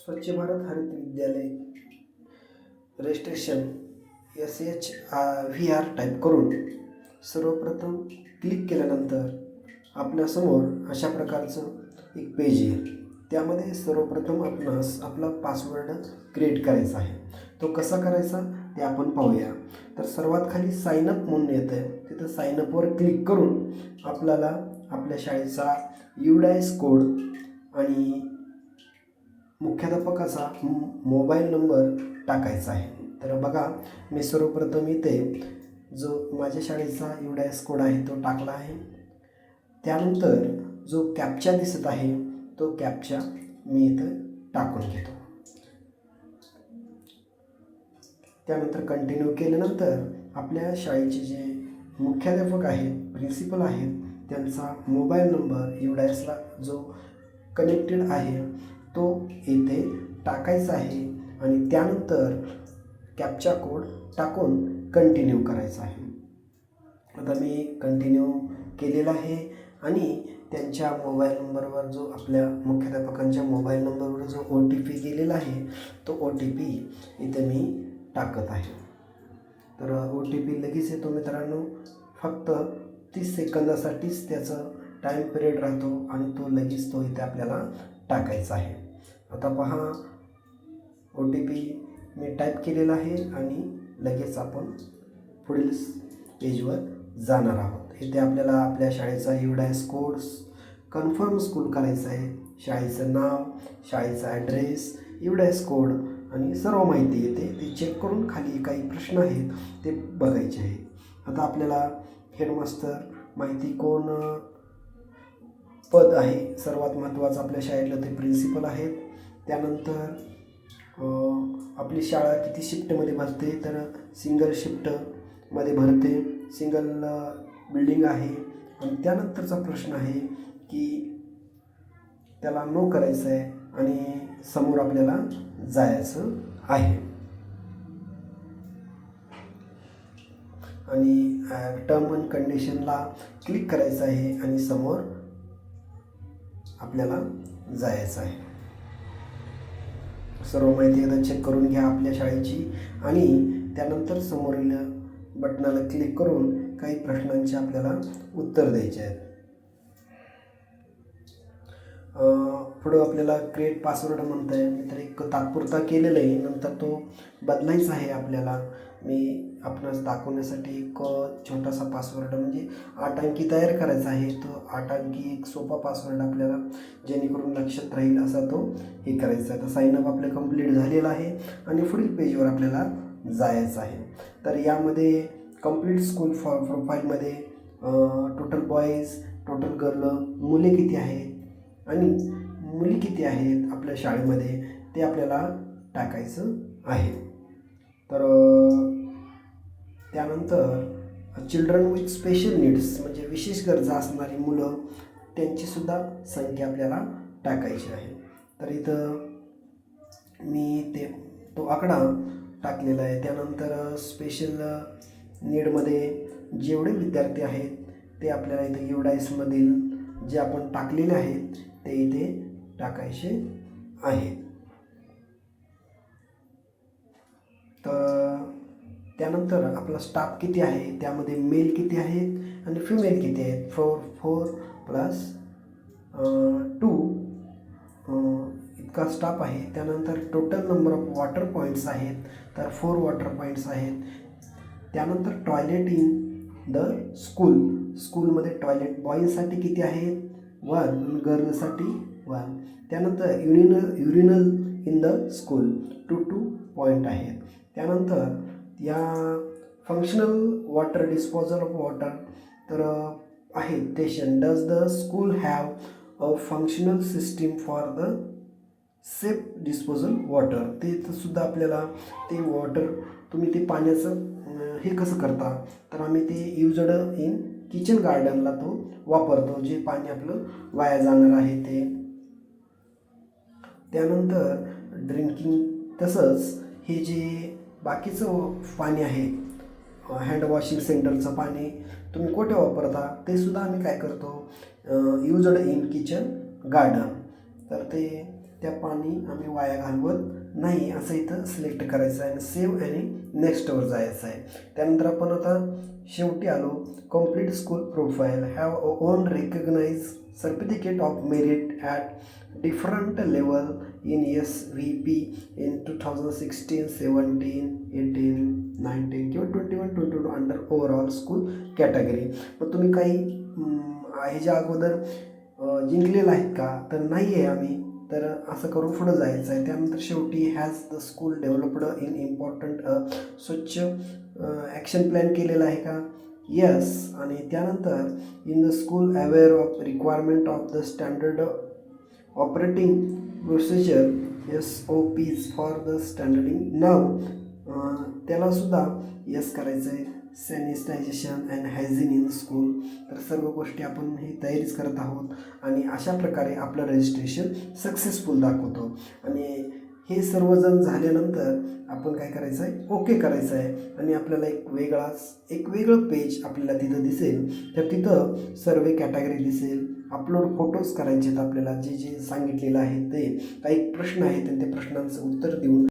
Swachh Bharat Harit Vidyalaya. Registration S H V R type करून सर्वप्रथम click केल्यानंतर आपल्यासमोर अशा प्रकारचं एक पेज येईल. त्यामध्ये सर्वप्रथम आपणास आपला पासवर्ड क्रिएट करायचा आहे. तो कसा करायचा ते आपण पाहूया. तर सर्वात खाली साईनअप म्हणून येतं आहे तिथं साईनअपवर क्लिक करून आपल्याला आपल्या शाळेचा युडायस कोड आणि मुख्याध्यापकाचा मोबाईल नंबर टाकायचा आहे. तर बघा मी सर्वप्रथम इथे जो माझ्या शाळेचा युडायस कोड आहे तो टाकला आहे. त्यानंतर जो कॅपचा दिसत आहे तो कॅपचा मी इथं टाकून घेतो. त्यानंतर कंटिन्यू केल्यानंतर आपल्या शाळेचे जे मुख्याध्यापक आहेत प्रिन्सिपल आहेत त्यांचा मोबाईल नंबर युडायसला जो कनेक्टेड आहे तो येथे टाकायचा आहे आणि त्यानंतर कॅपचा कोड टाकून कंटिन्यू करायचा आहे. आता मी कंटिन्यू केलेला आहे आणि त्यांच्या मोबाईल नंबरवर जो आपल्या मुख्याध्यापकांच्या मोबाईल नंबरवर जो ओ टी पी गेलेला आहे तो ओ टी पी इथे मी टाकत आहे. तर ओ टी पी लगेच येतो मित्रांनो फक्त तीस सेकंदासाठीच त्याचं टाईम पिरियड राहतो आणि तो लगेच तो इथे आपल्याला टाकायचा आहे. आता पहा ओ टी पी मी टाईप केलेला आहे आणि लगेच आपण पुढील पेजवर जाणार आहोत. इथे आपल्याला आपल्या शाळेचा युडायस कोर्स कन्फर्म स्कूल करायचं आहे. शाळेचं नाव शाळेचा ॲड्रेस युडायस कोड आणि सर्व माहिती येते. ते चेक करून खाली काही प्रश्न आहेत ते बघायचे आहेत. आता आपल्याला हेडमास्तर माहिती कोण पद आहे. सर्वात महत्त्वाचं आपल्या शाळेतलं ते प्रिन्सिपल आहेत. त्यानंतर आपली शाळा किती शिफ्टमध्ये भरते तर सिंगल शिफ्टमध्ये भरते. सिंगल बिल्डिंग आहे. आणि त्यानंतरचा प्रश्न आहे की त्याला नो करायचं आहे आणि समोर आपल्याला जायचं आहे. आणि टर्म अँड कंडिशनला क्लिक करायचं आहे आणि समोर आपल्याला जायचं आहे. सर्व माहिती एकदा चेक करून घ्या आपल्या शाळेची. आणि त्यानंतर समोरील बटनाला क्लिक करून काही प्रश्नांचे आपल्याला उत्तर द्यायचे आहेत. पुढं आपल्याला क्रिएट पासवर्ड म्हणत आहे मी तर एक तात्पुरता केलेलं आहे. नंतर तो बदलायचा आहे आपल्याला. मी आपणास दाखवण्यासाठी एक छोटासा पासवर्ड म्हणजे आठ अंकी तयार करायचा आहे. तो आठ अंकी एक सोपा पासवर्ड आपल्याला जेणेकरून लक्षात राहील असा तो हे करायचा आहे. तर साईनअप आपलं कंप्लीट झालेलं आहे आणि पुढील पेजवर आपल्याला जायचं आहे. तर यामध्ये कंप्लीट स्कूल फॉ प्रोफाईलमध्ये टोटल बॉईज टोटल गर्ल मुले किती आहेत आणि मुली किती आहेत आपल्या शाळेमध्ये ते आपल्याला टाकायचं आहे. तर त्यानंतर चिल्ड्रन विथ स्पेशल नीड्स म्हणजे विशेष गरजा असणारी मुलं त्यांचीसुद्धा संख्या आपल्याला टाकायची आहे. तर इथं मी ते तो आकडा टाकलेला आहे. त्यानंतर स्पेशल नीडमध्ये जेवढे विद्यार्थी आहेत ते आपल्याला इथे युडाईसमधील जे आपण टाकलेले आहेत ते इथे टाकायचे आहेत. तर त्यानंतर आपला स्टाफ किती आहे त्यामध्ये मेल किती आहेत आणि फिमेल किती आहेत? फोर फोर प्लस टू इतका स्टाफ आहे. त्यानंतर total number of water points आहेत. तर फोर वॉटर पॉईंट्स आहेत. त्यानंतर टॉयलेट इन द स्कूल स्कूलमध्ये टॉयलेट बॉईजसाठी किती आहेत वन गर्लसाठी वन त्यानंतर urinal urinal in the school two two point आहेत. त्यानंतर या functional water disposal of water तर आहे station does the school have a functional system for the safe disposal water ते तर सुद्धा आपल्याला ते वॉटर तुम्ही ते पाण्याचं हे कसं करता? तर आम्ही ते युजड इन किचन गार्डनला तो वापरतो जे पाणी आपलं वाया जाणार आहे ते. त्यानंतर ड्रिंकिंग तसंच हे जे बाकीचं पाणी आहे. हँड वॉशिंग सेंटरचं पाणी तुम्ही कुठे वापरता? ते सुद्धा आम्ही काय करतो? युजड इन किचन गार्डन तर ते त्या पाणी आम्ही वाया घालवत नाही असं इथं सिलेक्ट करायचं आहे आणि सेव्ह आणि नेक्स्टवर जायचं आहे. त्यानंतर आपण आता शेवटी आलो. Complete school profile have won recognise certificate of merit at different level in SVP V P in two thousand sixteen eighteen किंवा twenty one twenty two under overall school category मग तुम्ही काही अं, ह्याच्या अगोदर जिंकलेला आहे आहेत का? तर नाही आहे आम्ही. तर असं करून पुढं जायचं आहे. त्यानंतर शेवटी has the school developed in important Swachh action plan केलेला आहे का? येस आणि त्यानंतर in the school aware of requirement of the standard operating procedure S O Ps for the standarding नाव त्यालासुद्धा यस करायचं आहे sanitisation and hygiene in school तर सर्व गोष्टी आपण ही तयारीच करत आहोत. आणि अशा प्रकारे आपलं रजिस्ट्रेशन सक्सेसफुल दाखवतो. आणि हे सर्वजण झाल्यानंतर आपण काय करायचं आहे ओके करायचं आहे आणि आपल्याला एक वेगळाच एक वेगळं पेज आपल्याला तिथं दिसेल. तर तिथं सर्वे कॅटेगरी दिसेल. अपलोड फोटोज करायचे आहेत आपल्याला जे जे सांगितलेलं आहे ते. काही प्रश्न आहेत आणि त्या प्रश्नांचं उत्तर देऊन